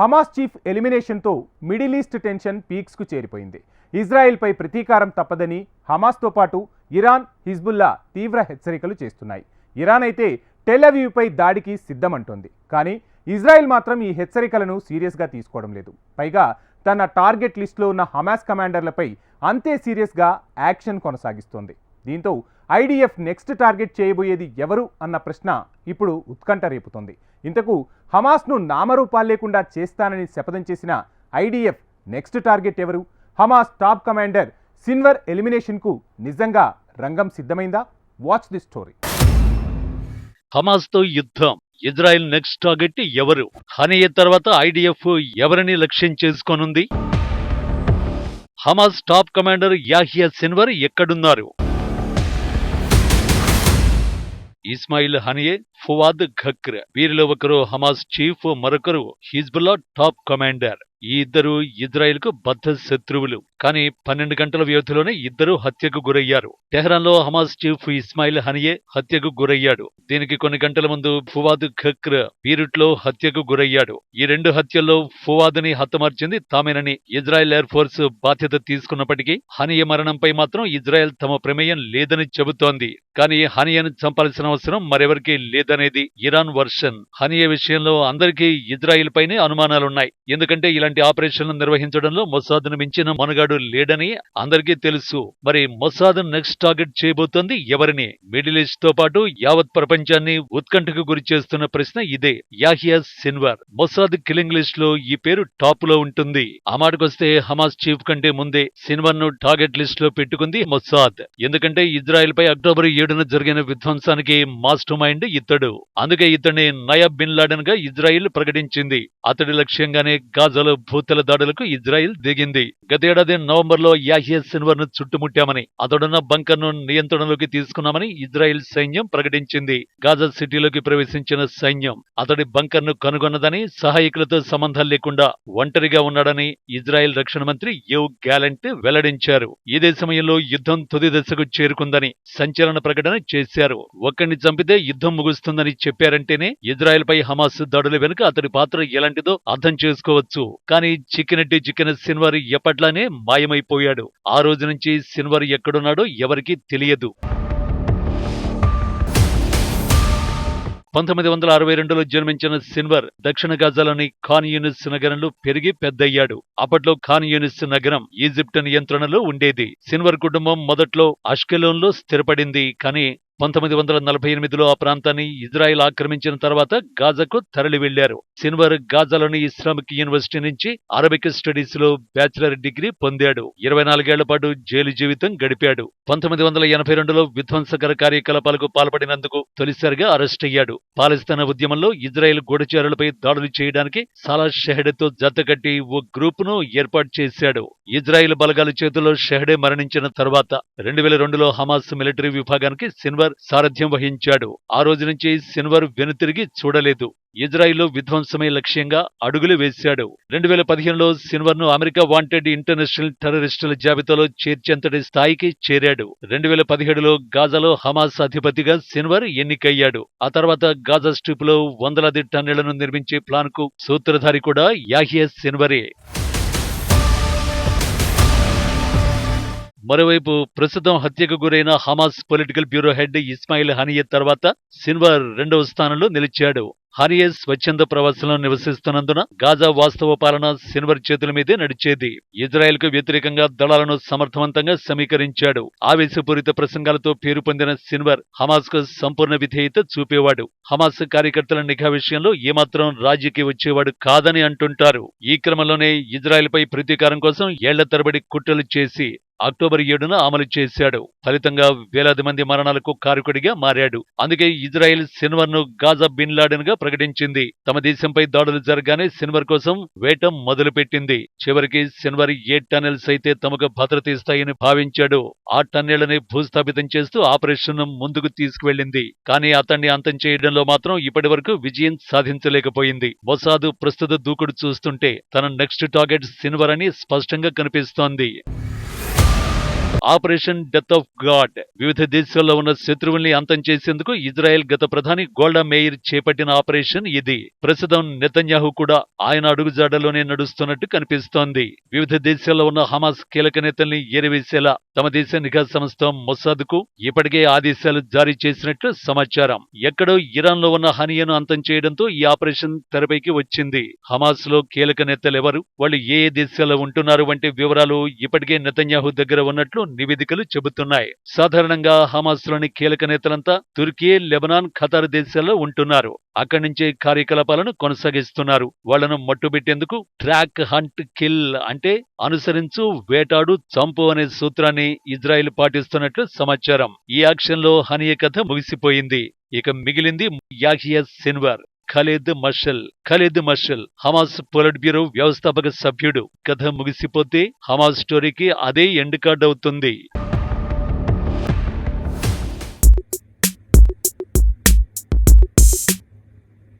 Hamas chief ఎలిమినేషన్తో middle east tension పీక్స్కు చేరిపోయింది. ఇజ్రాయెల్పై ప్రతీకారం తప్పదని హమాస్తో పాటు ఇరాన్ హిజ్బుల్లా తీవ్ర హెచ్చరికలు చేస్తున్నాయి. ఇరాన్ అయితే టెలవీవ్పై దాడికి సిద్ధమంటోంది. కానీ ఇజ్రాయెల్ మాత్రం ఈ హెచ్చరికలను సీరియస్గా తీసుకోవడం లేదు. పైగా తన టార్గెట్ లిస్టులో ఉన్న హమాస్ కమాండర్లపై అంతే సీరియస్గా యాక్షన్ కొనసాగిస్తోంది. దీంతో ఐడిఎఫ్ నెక్స్ట్ టార్గెట్ చేయబోయేది ఎవరు అన్న ప్రశ్న ఇప్పుడు ఉత్కంఠ రేపుతోంది. ఇంతకు హమాస్ను నామరూపాలు లేకుండా చేస్తానని శపథం చేసిన ఐడిఎఫ్ నెక్స్ట్ టార్గెట్ ఎవరు? హమాస్ టాప్ కమాండర్ సిన్వర్ ఎలిమినేషన్కు నిజంగా రంగం సిద్ధమైందా? వాచ్ ది స్టోరీ హమాస్తో యుద్ధం. ఇజ్రాయెల్ నెక్స్ట్ టార్గెట్ ఎవరు? హనియ తర్వాత ఐడిఎఫ్ ఎవరిని లక్ష్యం చేసుకోనుంది? Hamas top commander Yahya Sinwar ఎక్కడున్నారు? ఇస్మాయిల్ హనియే ఫువాద్ ఖక్ర్ వీరిలో ఒకరు హమాస్ చీఫ్ మరొకరు హిజ్బుల్లా టాప్ కమాండర్ ఈ ఇద్దరు ఇజ్రాయెల్కు బద్ధ శత్రువులు. కానీ పన్నెండు గంటల వ్యవధిలోనే ఇద్దరు హత్యకు గురయ్యారు. టెహ్రాన్లో హమాస్ చీఫ్ ఇస్మాయిల్ హనియే హత్యకు గురయ్యాడు. దీనికి కొన్ని గంటల ముందు ఫువాద్ ఖక్ర బీరుట్లో హత్యకు గురయ్యాడు. ఈ రెండు హత్యల్లో ఫువాద్ని హతమార్చింది తామేనని ఇజ్రాయెల్ ఎయిర్ ఫోర్స్ బాధ్యత తీసుకున్నప్పటికీ హనియ మరణంపై మాత్రం ఇజ్రాయెల్ తమ ప్రమేయం లేదని చెబుతోంది. కానీ హనియను చంపాల్సిన అవసరం మరెవరికీ లేదనేది ఇరాన్ వర్షన్. హనియ విషయంలో అందరికీ ఇజ్రాయిల్ పైనే అనుమానాలున్నాయి. ఎందుకంటే ఇలాంటి ఆపరేషన్లు నిర్వహించడంలో మొసాద్ను మించిన మనగాడు లేడని అందరికీ తెలుసు. మరి మొసాద్ నెక్స్ట్ టార్గెట్ చేయబోతోంది ఎవరిని? మిడిల్ ఈస్ట్తో పాటు యావత్ ప్రపంచాన్ని ఉత్కంఠకు గురి చేస్తున్న ప్రశ్న ఇదే. Yahya Sinwar. మొసాద్ కిలింగ్ లిస్ట్లో ఈ పేరు టాప్లో ఉంటుంది. ఆ మాటకొస్తే హమాస్ చీఫ్ కంటే ముందే సిన్వర్ను టార్గెట్ లిస్ట్లో పెట్టుకుంది మొసాద్ ఎందుకంటే ఇజ్రాయెల్ పై అక్టోబర్ ఏడున జరిగిన విధ్వంసానికి మాస్టర్ మైండ్ ఇతడు. అందుకే ఇతడిని నయబ్ బిన్ లాడెన్గా ఇజ్రాయిల్ ప్రకటించింది. అతడి లక్ష్యంగానే గాజాలో భూతల దాడులకు ఇజ్రాయిల్ దిగింది. గతేడాది నవంబర్లో యాహియా చుట్టుముట్టామని అతడున్న బంకర్ను నియంత్రణలోకి తీసుకున్నామని ఇజ్రాయిల్ సైన్యం ప్రకటించింది. గాజా సిటీలోకి ప్రవేశించిన సైన్యం అతడి బంకర్ను కనుగొన్నదని సహాయకులతో సంబంధం లేకుండా ఒంటరిగా ఉన్నాడని ఇజ్రాయెల్ రక్షణ మంత్రి యోవ్ గ్యాలెంట్ వెల్లడించారు. ఇదే సమయంలో యుద్ధం తుది దశకు చేరుకుందని సంచలన ప్రకటన చేశారు. ఒక్కడిని చంపితే యుద్ధం ముగుస్తుందని చెప్పారంటేనే ఇజ్రాయెల్ పై హమాస్ దాడుల వెనుక అతడి పాత్ర ఎలాంటిదో అర్థం చేసుకోవచ్చు. కానీ చిక్కినట్టి చిక్కిన సిన్వర్ ఎప్పట్లానే మాయమైపోయాడు. ఆ రోజు నుంచి సిన్వర్ ఎక్కడున్నాడో ఎవరికీ తెలియదు. పంతొమ్మిది వందల అరవై రెండులో జన్మించిన సిన్వర్ దక్షిణ గాజాలోని ఖాన్ యూనిస్ నగరంలో పెరిగి పెద్దయ్యాడు. అప్పట్లో ఖాన్ యూనిస్ నగరం ఈజిప్ట్ నియంత్రణలో ఉండేది. సిన్వర్ కుటుంబం మొదట్లో అష్కెలోన్లో స్థిరపడింది. కానీ పంతొమ్మిది వందల నలభై ఎనిమిదిలో ఆ ప్రాంతాన్ని ఇజ్రాయెల్ ఆక్రమించిన తర్వాత గాజాకు తరలి వెళ్ళారు సిన్వర్ గాజాలోని ఇస్లామిక్ యూనివర్సిటీ నుంచి అరబిక్ స్టడీస్లో బ్యాచిలర్ డిగ్రీ పొందాడు. ఇరవై నాలుగేళ్ళ పాటు జైలు జీవితం గడిపాడు. పంతొమ్మిది వందల ఎనభై రెండులో విధ్వంసకర కార్యకలాపాలకు పాల్పడినందుకు తొలిసారిగా అరెస్ట్ అయ్యాడు. పాలస్తీనా ఉద్యమంలో ఇజ్రాయెల్ గూఢచారులపై దాడులు చేయడానికి సాలా షెహడేతో జతకట్టి ఓ గ్రూప్ను ఏర్పాటు చేశాడు. ఇజ్రాయెల్ బలగాల చేతుల్లో షెహడే మరణించిన తర్వాత రెండు వేల రెండులో హమాస్ మిలిటరీ విభాగానికి సిన్వర్ సారథ్యం వహించాడు. ఆ రోజు నుంచి సిన్వర్ వెనుతిరిగి చూడలేదు. ఇజ్రాయిల్లో విధ్వంసమే లక్ష్యంగా అడుగులు వేశాడు. రెండు వేల పదిహేనులో సిన్వర్ను అమెరికా వాంటెడ్ ఇంటర్నేషనల్ టెర్రరిస్టుల జాబితాలో చేర్చేంతటి స్థాయికి చేరాడు. రెండు వేల పదిహేడులో గాజాలో హమాస్ అధిపతిగా సిన్వర్ ఎన్నికయ్యాడు. ఆ తర్వాత గాజా స్ట్రిప్లో వందలాది టన్నులను నిర్మించే ప్లాన్కు సూత్రధారి కూడా యాహియా సిన్వరే మరోవైపు ప్రస్తుతం హత్యకు గురైన Hamas political bureau head Ismail Haniyeh తర్వాత సిన్వర్ రెండవ స్థానంలో నిలిచాడు. హనియే స్వచ్ఛంద ప్రవాసంలో నివసిస్తున్నందున గాజా వాస్తవ పాలన సిన్వర్ చేతుల మీదే నడిచేది. ఇజ్రాయెల్కు వ్యతిరేకంగా దళాలను సమర్థవంతంగా సమీకరించాడు. ఆవేశపూరిత ప్రసంగాలతో పేరు పొందిన సిన్వర్ హమాస్కు సంపూర్ణ విధేయత చూపేవాడు. హమాస్ కార్యకర్తల నిఘా విషయంలో ఏమాత్రం రాజీకి వచ్చేవాడు కాదని అంటుంటారు. ఈ క్రమంలోనే ఇజ్రాయెల్ పై ప్రతీకారం కోసం ఏళ్ళ తరబడి కుట్రలు చేసి అక్టోబర్ ఏడున అమలు చేశాడు. ఫలితంగా వేలాది మంది మరణాలకు కారకుడిగా మారాడు. అందుకే ఇజ్రాయెల్ సిన్వర్ను గాజా బిన్ లాడెన్గా ప్రకటించింది. తమ దేశంపై దాడులు జరగానే సిన్వర్ కోసం వేట మొదలుపెట్టింది. చివరికి సిన్వర్ ఏ టన్నెల్స్ అయితే తమకు భద్రత ఇస్తాయని భావించాడు. ఆ టన్నెళ్ళని భూస్థాపితం చేస్తూ ఆపరేషన్ ముందుకు తీసుకువెళ్ళింది కానీ అతన్ని అంతం చేయడంలో మాత్రం ఇప్పటి వరకు విజయం సాధించలేకపోయింది. మొసాదు ప్రస్తుత దూకుడు చూస్తుంటే తన నెక్స్ట్ టార్గెట్ సిన్వర్ అని స్పష్టంగా కనిపిస్తోంది. Operation Death of God. వివిధ దేశాల్లో ఉన్న శత్రువుల్ని అంతం చేసేందుకు ఇజ్రాయెల్ గత ప్రధాని గోల్డా మేయర్ చేపట్టిన ఆపరేషన్ ఇది. ప్రస్తుతం నెతన్యాహు కూడా ఆయన అడుగుజాడలోనే నడుస్తున్నట్టు కనిపిస్తోంది. వివిధ దేశాల్లో ఉన్న హమాస్ కీలక నేతల్ని ఏరివేసేలా తమ దేశ నిఘా సంస్థ మొసాద్కు ఇప్పటికే ఆదేశాలు జారీ చేసినట్లు సమాచారం. ఎక్కడో ఇరాన్లో ఉన్న హనియను అంతం చేయడంతో ఈ ఆపరేషన్ తెరపైకి వచ్చింది. హమాస్లో కీలక నేతలు ఎవరు వాళ్ళు ఏ ఏ దేశాల్లో ఉంటున్నారు? వంటి వివరాలు ఇప్పటికే నెతన్యాహు దగ్గర ఉన్నట్లు నివేదికలు చెబుతున్నాయి. సాధారణంగా హమాస్లోని కీలక నేతలంతా తుర్కీ లెబనాన్ ఖతార్ దేశాల్లో ఉంటున్నారు. అక్కడి నుంచే కార్యకలాపాలను కొనసాగిస్తున్నారు. వాళ్ళను మట్టుబెట్టేందుకు ట్రాక్ హంట్ కిల్ అంటే అనుసరించు వేటాడు చంపు అనే సూత్రాన్ని ఇజ్రాయెల్ పాటిస్తున్నట్లు సమాచారం. ఈ యాక్షన్లో హనియ కథ ముగిసిపోయింది. ఇక మిగిలింది Yahya Sinwar. Khaled Mashal Khaled Mashal Hamas politburo వ్యవస్థాపక సభ్యుడు కథ ముగిసిపోతే హమాస్ స్టోరీకి అదే ఎండ్ కార్డ్ అవుతుంది